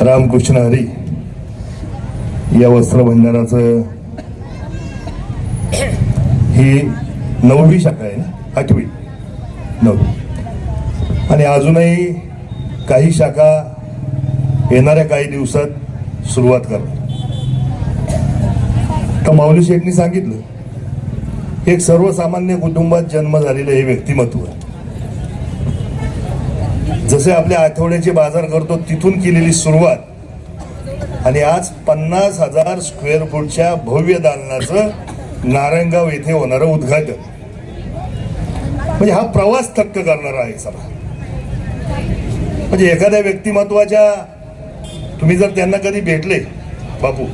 रामकृष्ण हरी या वस्त्र भंडाराचं ही नववी शाखा आहे ना? आठवी. नववी. आणि अजूनही काही शाखा येणाऱ्या काही दिवसात सुरुवात करणार. तर माऊली शेठनी सांगितलं एक सर्वसामान्य कुटुंबात जन्म झालेलं हे व्यक्तिमत्व आहे. जसे आपल्या आठवड्याचे बाजार करतो तिथून केलेली सुरुवात. आणि आज पन्नास हजार स्क्वेअर फूटच्या भव्य दालनाचं नारायणगाव येथे होणारं उद्घाटन. म्हणजे हा प्रवास थक्क करणारा आहे सभा. म्हणजे एखाद्या व्यक्तिमत्वाच्या तुम्ही जर त्यांना कधी भेटले बापू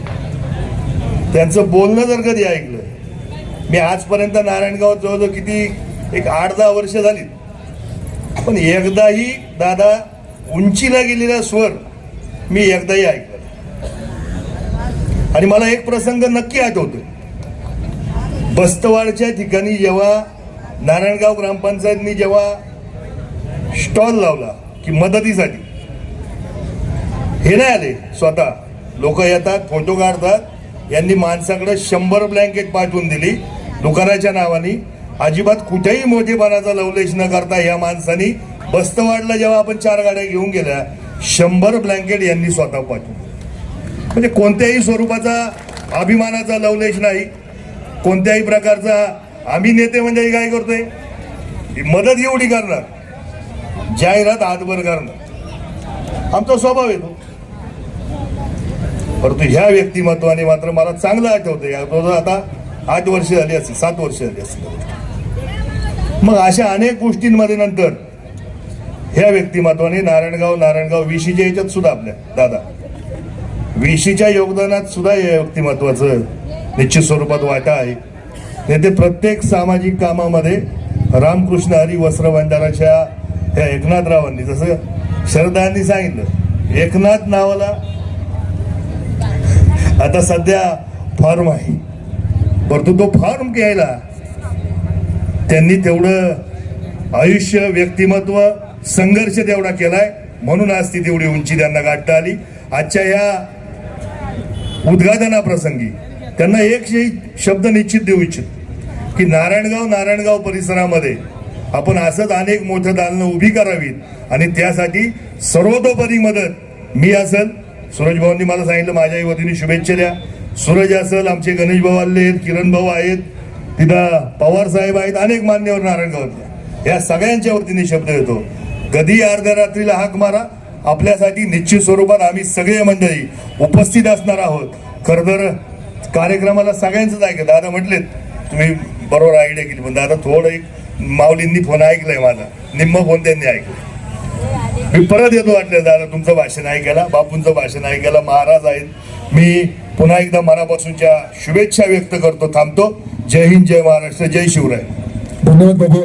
त्यांचं बोलणं जर कधी ऐकलं मी आजपर्यंत नारायणगावात जवळजवळ किती एक आठ दहा वर्ष झाली. पण एकदाही दादा उंचीला गेलेला स्वर मी एकदाही ऐकलं आणि मला एक प्रसंग नक्की आठवतो. बस्तवाडच्या ठिकाणी जेव्हा नारायणगाव ग्रामपंचायतनी जेव्हा स्टॉल लावला की मदतीसाठी हे नाही आले स्वतः. लोक येतात फोटो काढतात. यांनी माणसाकडे शंभर ब्लँकेट पाठवून दिली दुकानाच्या नावाने. अजिबात कुठेही मोठेपणाचा लवलेश न करता या माणसानी बस्तवाडला जेव्हा आपण चार गाड्या घेऊन गेल्या. शंभर ब्लँकेट यांनी स्वतः पाठवून म्हणजे कोणत्याही स्वरूपाचा अभिमानाचा लवलेश नाही. कोणत्याही प्रकारचा आम्ही नेते म्हणजे काय करतोय? मदत एवढी करणार. जाहिरात हातभर करणार. आमचा स्वभाव येतो परंतु ह्या व्यक्तिमत्वाने मात्र मला चांगलं आठवतं या तो आता आठ वर्ष झाली असतील सात वर्ष झाली असतील मग अशा अनेक गोष्टींमध्ये नंतर ह्या व्यक्तिमत्वाने नारायणगाव नारायणगाव विशीच्या याच्यात सुद्धा आपल्या दादा. विशीच्या योगदानात सुद्धा या व्यक्तिमत्वाचं निश्चित स्वरूपात वाटा आहे. ते प्रत्येक सामाजिक कामामध्ये रामकृष्ण हरी वस्त्र भांडाराच्या ह्या एकनाथरावांनी जसं शरदांनी सांगितलं एकनाथ नावाला आता सध्या फॉर्म आहे. परंतु तो फॉर्म घ्यायला त्यांनी तेवढं आयुष्य व्यक्तिमत्व संघर्ष तेवढा केलाय. म्हणून आज ती तेवढी उंची त्यांना गाठता आली. आजच्या या उद्घाटनाप्रसंगी त्यांना एक शब्द निश्चित देऊ इच्छित. की नारायणगाव नारायणगाव परिसरामध्ये आपण असंच अनेक मोठं दालनं उभी करावीत. आणि त्यासाठी सर्वतोपरी मदत मी असेल. सूरज भाऊंनी मला सांगितलं माझ्याही वतीने शुभेच्छा द्या. सूरज असेल आमचे गणेश भाऊ आले आहेत किरण भाऊ आहेत. तिथं पवार साहेब आहेत अनेक मान्यवर नारायणगावातल्या या सगळ्यांच्या वतीने शब्द येतो. कधी अर्ध्या रात्रीला हाक मारा आपल्यासाठी निश्चित स्वरूपात आम्ही सगळे मंडळी उपस्थित असणार आहोत. खरं तर कार्यक्रमाला सगळ्यांचंच ऐकलं. दादा म्हटलेत तुम्ही बरोबर आयडिया केली. पण दादा थोडं एक माऊलींनी फोन ऐकलाय माझा. निम्म फोन त्यांनी ऐकलं. मी परत येतो वाटलं दादा तुमचं भाषण ऐकायला बापूंचं भाषण ऐकायला महाराज आहेत. मी पुन्हा एकदा मनापासूनच्या शुभेच्छा व्यक्त करतो थांबतो. जय हिंद जय महाराष्ट्र जय शिवराय. धन्यवाद बाबू.